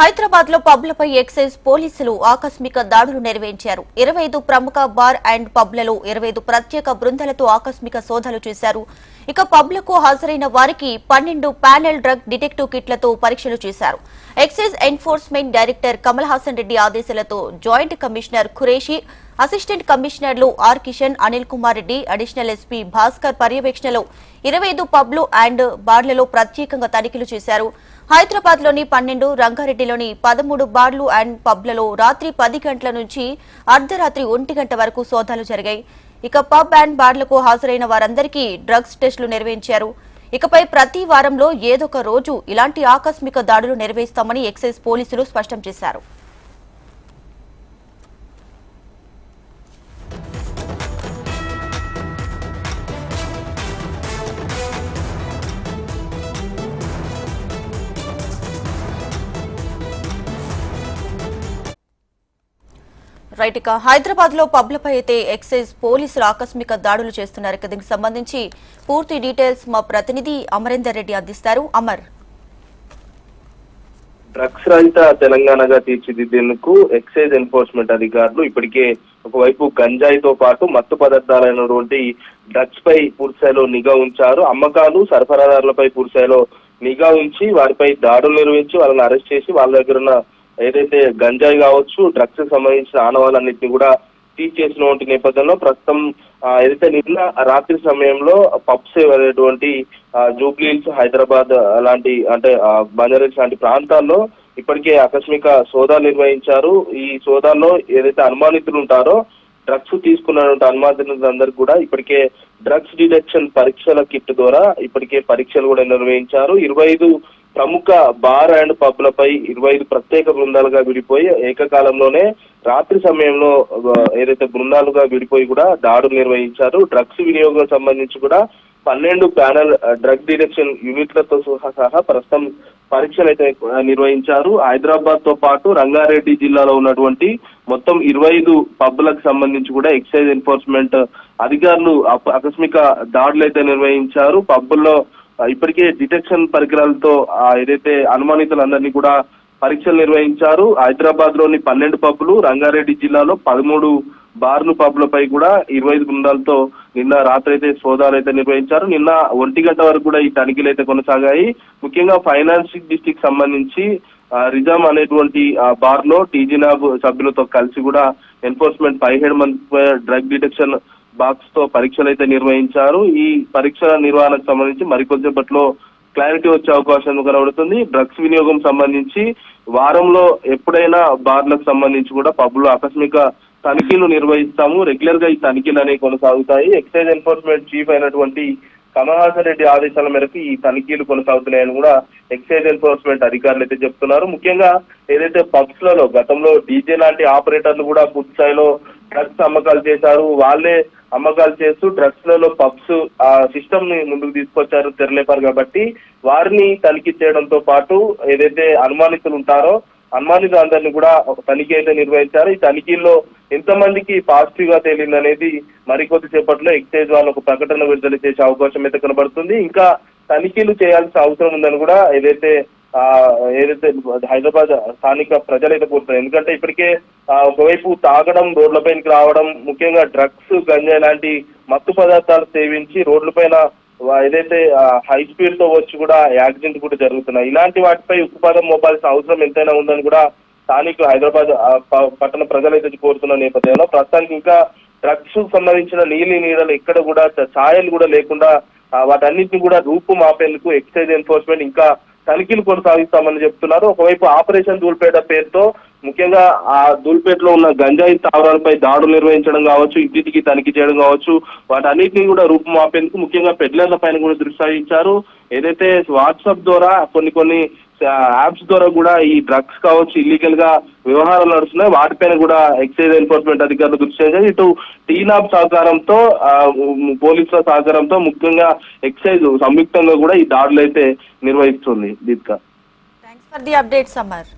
హైదరాబాద్లో పబ్లపై ఎక్సైజ్ పోలీసులు ఆకస్మిక దాడులు నిర్వహించారు. ఇరవై ఐదు ప్రముఖ బార్ అండ్ పబ్లలో ఇరవై ఐదు ప్రత్యేక బృందాలతో ఆకస్మిక సోదాలు చేశారు. ఇక పబ్లకు హాజరైన వారికి పన్నెండు ప్యానెల్ డ్రగ్ డిటెక్టివ్ కిట్లతో పరీక్షలు చేశారు. Excise enforcement director Kamal Hasan Reddy ఆదేశాలతో జాయింట్ కమిషనర్ ఖురేషి అసిస్టెంట్ కమిషనర్లు R Kishan Anil Kumar Reddy additional SP Bhaskar పర్యవేక్షణలో ఇరవై ఐదు పబ్లు అండ్ బార్లలో ప్రత్యేకంగా తనిఖీలు చేశారు. హైదరాబాద్లోని పన్నెండు రంగారెడ్డిలోని పదమూడు బార్లు అండ్ పబ్లలో రాత్రి పది గంటల నుంచి అర్ధరాత్రి ఒంటి గంట వరకు సోదాలు జరిగాయి. ఇక పబ్ అండ్ బార్లకు హాజరైన వారందరికీ డ్రగ్స్ టెస్టులు నిర్వహించారు. ఇకపై ప్రతి వారంలో ఏదొక రోజు ఇలాంటి ఆకస్మిక దాడులు నిర్వహిస్తామని ఎక్సైజ్ పోలీసులు స్పష్టం చేశారు. రైట్ ఇక హైదరాబాద్లో పబ్లపై అయితే ఎక్సైజ్ పోలీసులు ఆకస్మిక దాడులు చేస్తున్నారు. దీనికి సంబంధించి పూర్తి డీటెయిల్స్ మా ప్రతినిధి అమరేందర్ రెడ్డి అందిస్తారు. అమర్. డ్రగ్స్ రహిత తెలంగాణగా తీర్చిదిద్దేందుకు ఎక్సైజ్ ఎన్ఫోర్స్మెంట్ అధికారులు ఇప్పటికే ఒకవైపు గంజాయితో పాటు మత్తు పదార్థాలైనటువంటి డ్రగ్స్ పై పూర్తిస్థాయిలో నిఘా ఉంచారు. అమ్మకాలు సరఫరాదారులపై పూర్తిస్థాయిలో నిఘా ఉంచి వారిపై దాడులు నిర్వహించి వాళ్ళని అరెస్ట్ చేసి వాళ్ళ దగ్గర ఉన్న ఏదైతే గంజాయి కావచ్చు డ్రగ్స్కి సంబంధించిన ఆనవాళ్ళన్నింటినీ కూడా సీజ్ చేసినటువంటి నేపథ్యంలో ప్రస్తుతం ఏదైతే నిన్న రాత్రి సమయంలో పబ్స్ అనేటువంటి జూబ్లీ హిల్స్ హైదరాబాద్ లాంటి అంటే బంజారీస్ లాంటి ప్రాంతాల్లో ఇప్పటికే ఆకస్మిక సోదాలు నిర్వహించారు. ఈ సోదాల్లో ఏదైతే అనుమానితులు ఉంటారో డ్రగ్స్ తీసుకున్నటువంటి అనుమానితులందరికీ కూడా ఇప్పటికే డ్రగ్స్ డిటెక్షన్ పరీక్షల కిట్ ద్వారా ఇప్పటికే పరీక్షలు కూడా నిర్వహించారు. ఇరవై ఐదు ప్రముఖ బార్ అండ్ పబ్లపై ఇరవై ఐదు ప్రత్యేక బృందాలుగా విడిపోయి ఏకకాలంలోనే రాత్రి సమయంలో ఏదైతే బృందాలుగా విడిపోయి కూడా దాడులు నిర్వహించారు. డ్రగ్స్ వినియోగం సంబంధించి కూడా పన్నెండు ప్యానల్ డ్రగ్ డిటెక్షన్ యూనిట్లతో సహా సహా ప్రస్తుతం పరీక్షలు అయితే నిర్వహించారు. హైదరాబాద్తో పాటు రంగారెడ్డి జిల్లాలో ఉన్నటువంటి మొత్తం ఇరవై ఐదు పబ్లకు సంబంధించి కూడా ఎక్సైజ్ ఎన్ఫోర్స్మెంట్ అధికారులు ఆకస్మిక దాడులు అయితే నిర్వహించారు. పబ్బుల్లో ఇప్పటికే డిటెక్షన్ పరికరాలతో ఏదైతే అనుమానితులందరినీ కూడా పరీక్షలు నిర్వహించారు హైదరాబాద్లోని పన్నెండు పబ్లు రంగారెడ్డి జిల్లాలో పదమూడు బార్లు పబ్లపై కూడా ఇరవై ఐదు బృందాలతో నిన్న రాత్రి అయితే సోదాలు అయితే నిర్వహించారు. నిన్న ఒంటి గంట వరకు కూడా ఈ తనిఖీలు అయితే కొనసాగాయి. ముఖ్యంగా ఫైనాన్స్ డిస్టిక్ సంబంధించి రిజామ్ అనేటువంటి బార్లో టీజీనాబ్ సభ్యులతో కలిసి కూడా ఎన్ఫోర్స్మెంట్ పదిహేడు మంది డ్రగ్ డిటెక్షన్ బాక్స్తో పరీక్షలు అయితే నిర్వహించారు. ఈ పరీక్షల నిర్వహణకు సంబంధించి మరికొద్దిపట్లో క్లారిటీ వచ్చే అవకాశం కనబడుతుంది. డ్రగ్స్ వినియోగం సంబంధించి వారంలో ఎప్పుడైనా బార్లకు సంబంధించి కూడా పబ్లో ఆకస్మిక తనిఖీలు నిర్వహిస్తాము. రెగ్యులర్గా ఈ తనిఖీలు అనేవి కొనసాగుతాయి. ఎక్సైజ్ ఎన్ఫోర్స్మెంట్ చీఫ్ అయినటువంటి కమలహాసన్ రెడ్డి ఆదేశాల మేరకు ఈ తనిఖీలు కొనసాగుతున్నాయని కూడా ఎక్సైజ్ ఎన్ఫోర్స్మెంట్ అధికారులు అయితే చెప్తున్నారు. ముఖ్యంగా ఏదైతే పబ్స్లలో గతంలో డీజే లాంటి ఆపరేటర్లు కూడా పూర్తి స్థాయిలో డ్రగ్స్ అమ్మకాలు చేశారు. వాళ్ళే అమ్మకాలు చేస్తూ డ్రగ్స్లలో పబ్స్ ఆ సిస్టమ్ని ముందుకు తీసుకొచ్చారు తెరలేపారు కాబట్టి వారిని తనిఖీ చేయడంతో పాటు ఏదైతే అనుమానితులు ఉంటారో అనుమానితులు అందరినీ కూడా ఒక తనిఖీ అయితే నిర్వహించారు. ఈ తనిఖీల్లో ఎంతమందికి పాజిటివ్గా తేలిందనేది మరికొద్ది సేపట్లో ఎక్సైజ్ వాళ్ళు ఒక ప్రకటన విడుదల చేసే అవకాశం అయితే కనబడుతుంది. ఇంకా తనిఖీలు చేయాల్సిన అవసరం ఉందని కూడా ఏదైతే ఏదైతే హైదరాబాద్ స్థానిక ప్రజలైతే కోరుతున్నారు. ఎందుకంటే ఇప్పటికే ఒకవైపు తాగడం రోడ్లపైకి రావడం ముఖ్యంగా డ్రగ్స్ గంజాయి లాంటి మత్తు పదార్థాలు సేవించి రోడ్లపైన పైన ఏదైతే హై స్పీడ్తో వచ్చి కూడా యాక్సిడెంట్ కూడా జరుగుతున్నాయి. ఇలాంటి వాటిపై ఉక్కుపాదం మోపాల్సిన అవసరం ఎంతైనా ఉందని కూడా స్థానికులు హైదరాబాద్ పట్టణ ప్రజలైతే కోరుతున్న నేపథ్యంలో. ప్రస్తుతానికి ఇంకా డ్రగ్స్ సంబంధించిన నీలి నీడలు ఎక్కడ కూడా ఛాయలు కూడా లేకుండా వాటన్నిటిని కూడా రూపు మాపేందుకు ఎక్సైజ్ ఎన్ఫోర్స్మెంట్ ఇంకా తనిఖీలు కొనసాగిస్తామని చెప్తున్నారు. ఒకవైపు ఆపరేషన్ దూల్పేట పేరుతో ముఖ్యంగా ఆ దూల్పేటలో ఉన్న గంజాయి స్థావరాలపై దాడులు నిర్వహించడం కావచ్చు ఇంటికి తనిఖీ చేయడం కావచ్చు వాటన్నిటిని కూడా రూపుమాపేందుకు ముఖ్యంగా పెడ్లర్ల పైన కూడా దృష్టి సారించారు. ఏదైతే వాట్సాప్ ద్వారా కొన్ని కొన్ని యాప్స్ ద్వారా కూడా ఈ డ్రగ్స్ కావచ్చు ఇల్లీగల్గా వ్యవహారాలు నడుస్తున్నాయి. వాటిపైన కూడా ఎక్సైజ్ ఎన్ఫోర్స్మెంట్ అధికారులు దృష్టి చేశారు. ఇటు టీనాబ్ సహకారంతో పోలీసుల సహకారంతో ముఖ్యంగా ఎక్సైజ్ సంయుక్తంగా కూడా ఈ దాడులు అయితే నిర్వహిస్తుంది Deepika. Thanks for the update Samar